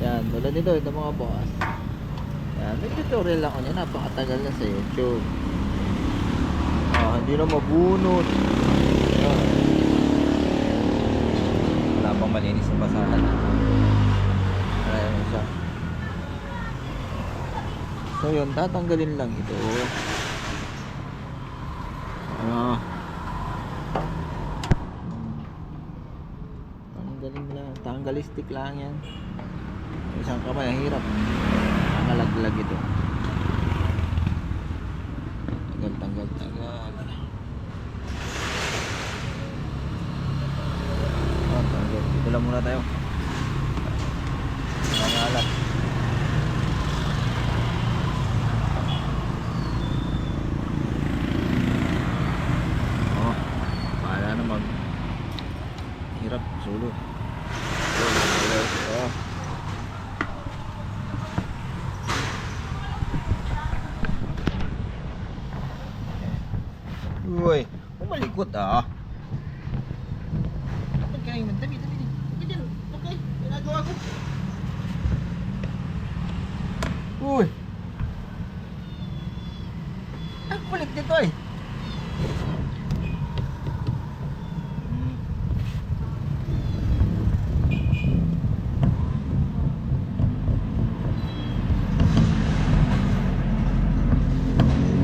Yan, tulad nito, ito mga boss. Yan, may tutorial ako niya, napakatagal na sa YouTube. Ah, hindi na mabunot. Yan. Wala pang malinis sa basahan. Ayan siya. So yun, tatanggalin lang ito. Ano? Tanggalin lang. Tanggal stick lang yan. Isang kamay, ang hirap. Nakalaglag ito. Tanggal, tanggal, tanggal. Oh, tanggal. Dito lang muna tayo. Nangalat. Oh, bahala na mag hirap sulo. Oh. Uy, umalikot ah. Dapat kayo magdami, dami, dami. Ganyan, okay, ginagawa ko. Uy, Ang kulit nito eh.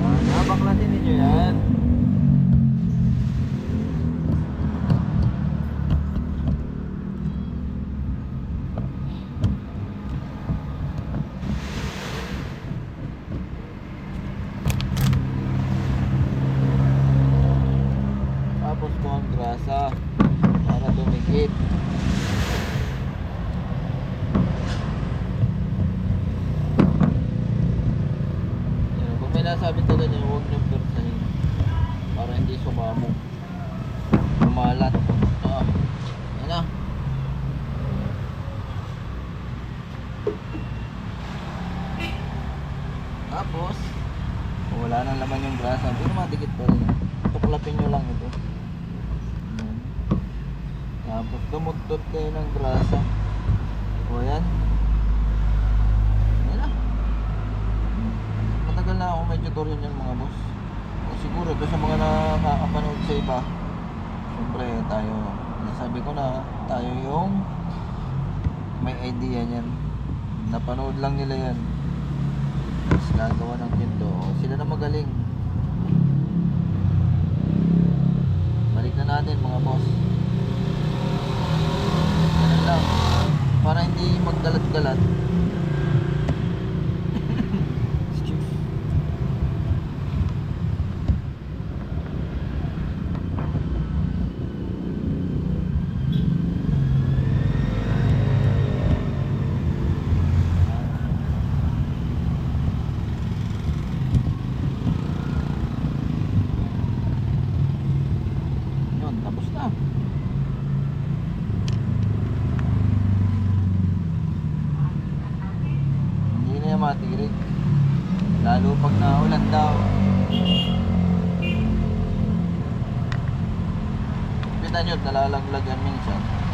ah, nabaklasin ninyo yan. Tapos ko ang grasa para dumikit. Yan, Kung may nasabi to ganyan, huwag niyong persahin. Para hindi sumamo. Kumalat. Ah. Yan na. Tapos, wala nang laman yung grasa, pero madikit pa rin. Tuklapin nyo lang ito. Tapos, dumudtot kayo ng grasa. O yan. Yan na. Matagal na ako may tutorial yan mga boss. O siguro, doon sa mga nakakapanood sa iba, syempre tayo, nasabi ko na, tayo yung may idea niyan. Napanood lang nila yan. Tapos gagawa ng kwento. Sila na magaling. Balik na natin mga boss. Ganun lang. Para hindi magkalat-kalat. Yun, tapos na. Hindi na yan matirik. Lalo pag naulan daw. Kita nyo, nalalaglag yan minsan.